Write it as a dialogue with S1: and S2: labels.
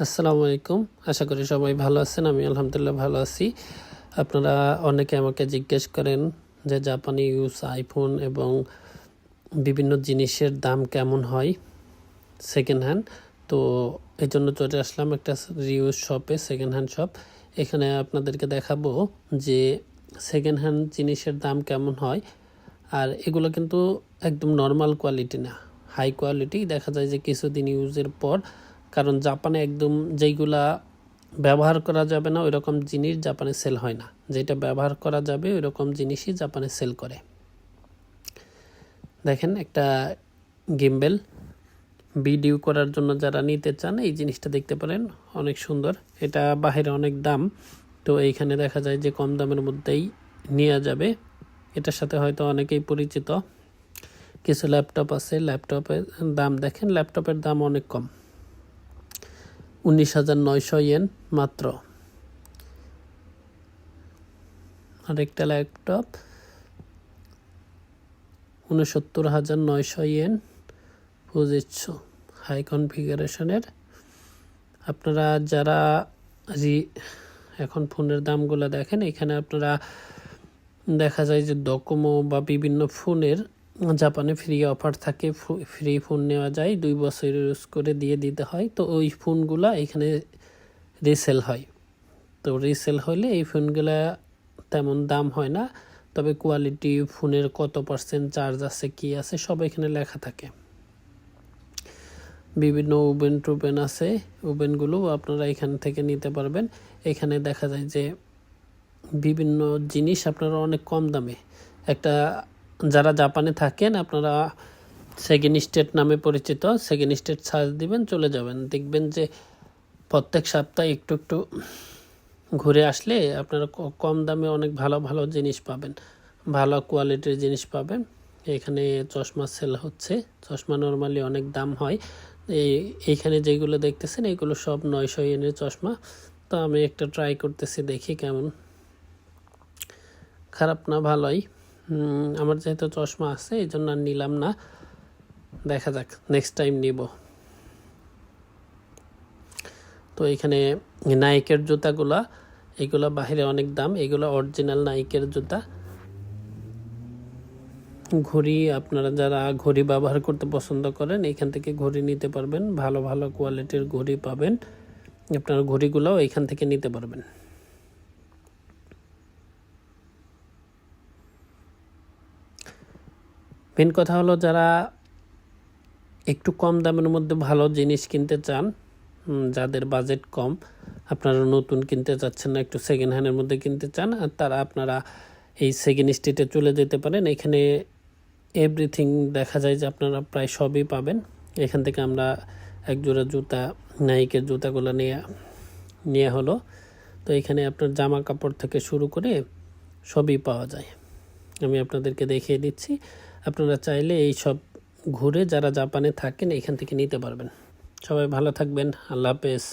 S1: আসসালামু আলাইকুম। আশা করি সবাই ভালো আছেন, আমি আলহামদুলিল্লাহ ভালো আছি। আপনারা অনেকে আমাকে জিজ্ঞেস করেন যে জাপানি ইউজ আইফোন এবং বিভিন্ন জিনিসের দাম কেমন হয় সেকেন্ড হ্যান্ড তো এই জন্য চলে আসলাম একটা রিউজ শপে সেকেন্ড হ্যান্ড শপ এখানে আপনাদেরকে দেখাবো যে সেকেন্ড হ্যান্ড জিনিসের দাম কেমন হয়। আর এগুলো কিন্তু একদম নর্মাল কোয়ালিটি না হাই কোয়ালিটি দেখা যায় যে কিছুদিন ইউজের পর কারণ জাপানে একদম যেইগুলা ব্যবহার করা যাবে না ওই রকম জিনিস জাপানে সেল হয় না। যেটা ব্যবহার করা যাবে ওই রকম জিনিসই জাপানে সেল করে। দেখেন একটা গিম্বেল ভিডিও করার জন্য যারা নিতে চান, এই জিনিসটা দেখতে পারেন, অনেক সুন্দর। এটা বাহিরে অনেক দাম। তো এইখানে দেখা যায় যে কম দামের মধ্যেই নেওয়া যাবে। এটার সাথে হয়তো অনেকেই পরিচিত। কিছু ল্যাপটপ আছে ল্যাপটপের দাম দেখেন ল্যাপটপের দাম অনেক কম। উনিশ হাজার নয়শো ইয়েন মাত্র। আরেকটা ল্যাপটপ উনসত্তর হাজার নয়শো ইয়েন বুঝেছ হাই কনফিগারেশনের আপনারা যারা রি এখন ফোনের দামগুলো দেখেন, এখানে আপনারা দেখা যায় যে ডকোমো বা বিভিন্ন ফোনের জাপানে ফ্রি অফার থাকে ফ্রি ফোন নেওয়া যায়, দুই বছর ইউজ করে দিয়ে দিতে হয়। তো ওই ফোনগুলো এখানে রিসেল হয়। তো রিসেল হলে এই ফোনগুলো তেমন দাম হয় না, তবে কোয়ালিটি ফোনের কত পার্সেন্ট চার্জ আছে, কি আছে, সব এখানে লেখা থাকে। বিভিন্ন ওভেন টোভেন আছে ওভেনগুলো আপনারা এখান থেকে নিতে পারবেন। এখানে দেখা যায় যে বিভিন্ন জিনিস আপনারা অনেক কম দামে, একটা যারা জাপানে থাকেন, আপনারা সেকেন্ড স্টেট নামে পরিচিত, সেকেন্ড স্টেট সার্চ দিবেন, চলে যাবেন। দেখবেন যে প্রত্যেক সপ্তাহে একটু একটু ঘুরে আসলে আপনারা কম দামে অনেক ভালো ভালো জিনিস পাবেন। ভালো কোয়ালিটির জিনিস পাবেন। এখানে চশমা সেল হচ্ছে। চশমা নর্মালি অনেক দাম হয়। এই, এইখানে যেগুলো দেখতেছেন, এগুলো সব নয়শো ইয়েনের চশমা। তো আমি একটা ট্রাই করতেছি দেখি কেমন। খারাপ না, ভালোই। আমার যেহেতু চশমা আছে, এই জন্য আর নিলাম না। দেখা যাক নেক্সট টাইম নিব। তো এখানে নাইকের জুতাগুলা, এগুলো বাহিরে অনেক দাম, এগুলো অরিজিনাল নাইকের জুতা। ঘড়ি আপনারা যারা ঘড়ি ব্যবহার করতে পছন্দ করেন, এখান থেকে ঘড়ি নিতে পারবেন। ভালো ভালো কোয়ালিটির ঘড়ি পাবেন। আপনার ঘড়িগুলোও এখান থেকে নিতে পারবেন। মেন কথা হলো যারা একটু কম দামের মধ্যে ভালো জিনিস কিনতে চান যাদের বাজেট কম, আপনারা নতুন কিনতে চাচ্ছেন না, একটু সেকেন্ড হ্যান্ডের মধ্যে কিনতে চান, আর তারা আপনারা এই সেকেন্ড স্ট্রিটে চলে যেতে পারেন। এখানে এভরিথিং দেখা যায় যে আপনারা প্রায় সবই পাবেন। এখান থেকে আমরা এক জোড়া জুতা নাইকের জুতাগুলো নিয়ে নেওয়া হলো। তো এখানে আপনার জামা কাপড় থেকে শুরু করে সবই পাওয়া যায়। আমি আপনাদেরকে দেখিয়ে দিচ্ছি। আপনারা চাইলে এই সব ঘুরে যারা জাপানে থাকেন, এখান থেকে নিতে পারবেন। সবাই ভালো থাকবেন। আল্লাহ হাফেজ।